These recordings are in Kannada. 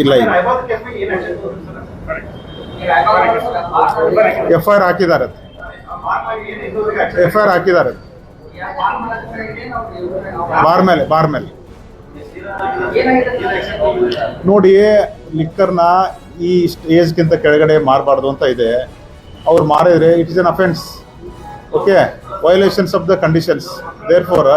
ಇಲ್ಲ? ಎಫ್ ಐ ಆರ್ ಹಾಕಿದ್ದಾರೆ. ಎಫ್ ಐ ಆರ್ ಹಾಕಿದ್ದಾರೆ. ಬಾರ್ ಮೇಲೆ ಬಾರ್ ಮೇಲೆ? ನೋಡಿ, ಲಿಕ್ಕರ್ನ ಈ ಏಜ್ಗಿಂತ ಕೆಳಗಡೆ ಮಾರಬಾರ್ದು ಅಂತ ಇದೆ. ಅವ್ರು ಮಾರಿದ್ರೆ it is an offence okay violations of the conditions therefore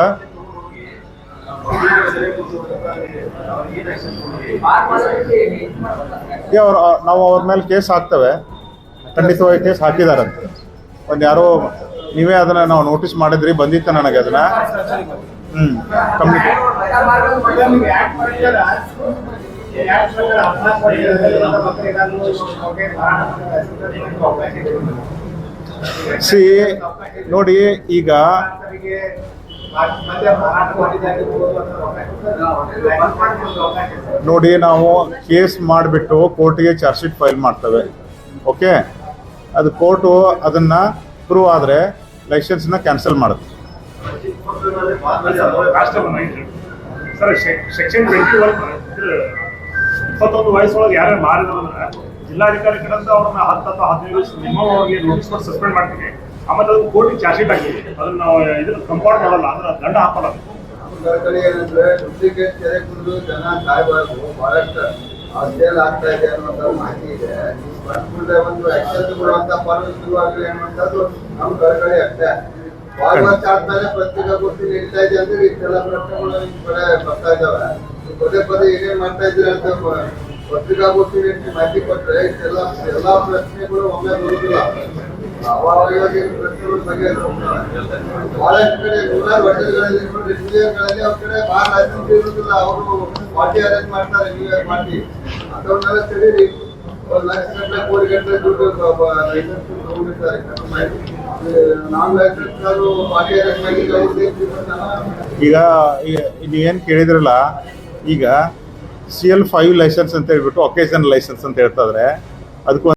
ಅವ್ರ ನಾವು ಅವ್ರ ಮೇಲೆ ಕೇಸ್ ಹಾಕ್ತೇವೆ. ಖಂಡಿತವಾಗಿ ಕೇಸ್ ಹಾಕಿದಾರಂತೆ. ಒಂದು ಯಾರೋ, ನೀವೇ ಅದನ್ನ ನಾವು ನೋಟಿಸ್ ಮಾಡಿದ್ರಿ, ಬಂದಿತ್ತು ನನಗೆ ಅದನ್ನ. ಹ್ಮ್ ಸಿ, ನೋಡಿ, ಈಗ ನೋಡಿ, ನಾವು ಕೇಸ್ ಮಾಡಿಬಿಟ್ಟು ಕೋರ್ಟಿಗೆ ಚಾರ್ಜ್ ಶೀಟ್ ಫೈಲ್ ಮಾಡ್ತೇವೆ. ಓಕೆ? ಅದು ಕೋರ್ಟು ಅದನ್ನು ಪ್ರೂವ್ ಆದರೆ ಲೈಸೆನ್ಸ್ನ ಕ್ಯಾನ್ಸಲ್ ಮಾಡುತ್ತೆ. ಜಿಲ್ಲಾಧಿಕಾರಿ ಕಡೆಯಿಂದ ಅವ್ರನ್ನ ಹತ್ತು ಅಥವಾ ಹದಿನೈದು ದಿವಸ ಮಿನಿಮಮ್ ನೋಟಿಸ್ ಸಸ್ಪೆಂಡ್ ಮಾಡ್ತೀವಿ ಆಮೇಲೆ ಅದು ಕೋರ್ಟ್ ಚಾರ್ಜ್ ಶೀಟ್ ಹಾಕ್ತೀವಿ ಅದನ್ನ ನಾವು ಇದನ್ನ ಕಂಪೌಂಡ್ ಮಾಡಲ್ಲ ಅಂದ್ರೆ ದಂಡ ಹಾಕಲ್ಲ. ನಮ್ಗಳ ಕಡೆ ಏನಂದ್ರೆ ಡೂಪ್ಲಿಕೇಟ್ ಕೆರೆ ಕುಡಿದು ಜನ ಬಹಳಷ್ಟು ಆಗ್ತಾ ಇದೆ ಅನ್ನುವಂಥ ಮಾಹಿತಿ ಇದೆ. ನೀವು ಬಂದ್ಬಿಟ್ರೆ ಒಂದು ಆಕ್ಷನ್ ತಗೊಳ್ಳುವಂತ ಪಾಲನೆ ಶುರುವಾಗಲಿ ಅನ್ನುವಂಥದ್ದು ನಮ್ಮ ಕಡೆ ಅಷ್ಟೇ. ಆದ್ಮೇಲೆ ಪತ್ರಿಕಾಗೋಷ್ಠಿ ನೀಡ್ತಾ ಇದೆ ಅಂದ್ರೆ ಇಷ್ಟೆಲ್ಲ ಪ್ರಶ್ನೆಗಳು ನಿಮ್ ಕಡೆ ಬರ್ತಾ ಇದ್ದಾವೆ. ಪದೇ ಪದೇ ಏನೇನ್ ಮಾಡ್ತಾ ಇದ್ದೀರಾ ಅಂತ ಪತ್ರಿಕಾಗೋಷ್ಠಿ ಮಾಹಿತಿ ಕೊಟ್ರೆ ಇಷ್ಟೆಲ್ಲ ಎಲ್ಲಾ ಪ್ರಶ್ನೆಗಳು ಒಮ್ಮೆ ಬರುದಿಲ್ಲ ಕಡೆ ಈಗ ನೀವೇನು ಕೇಳಿದ್ರಲ್ಲ, ಈಗ ಸಿ ಎಲ್ ಫೈವ್ ಲೈಸೆನ್ಸ್ ಅಂತ ಹೇಳ್ಬಿಟ್ಟು ಒಕೇಶನ್ ಲೈಸೆನ್ಸ್ ಅಂತ ಹೇಳ್ತಾ ಇದ್ರೆ. ಅದಕ್ಕೂ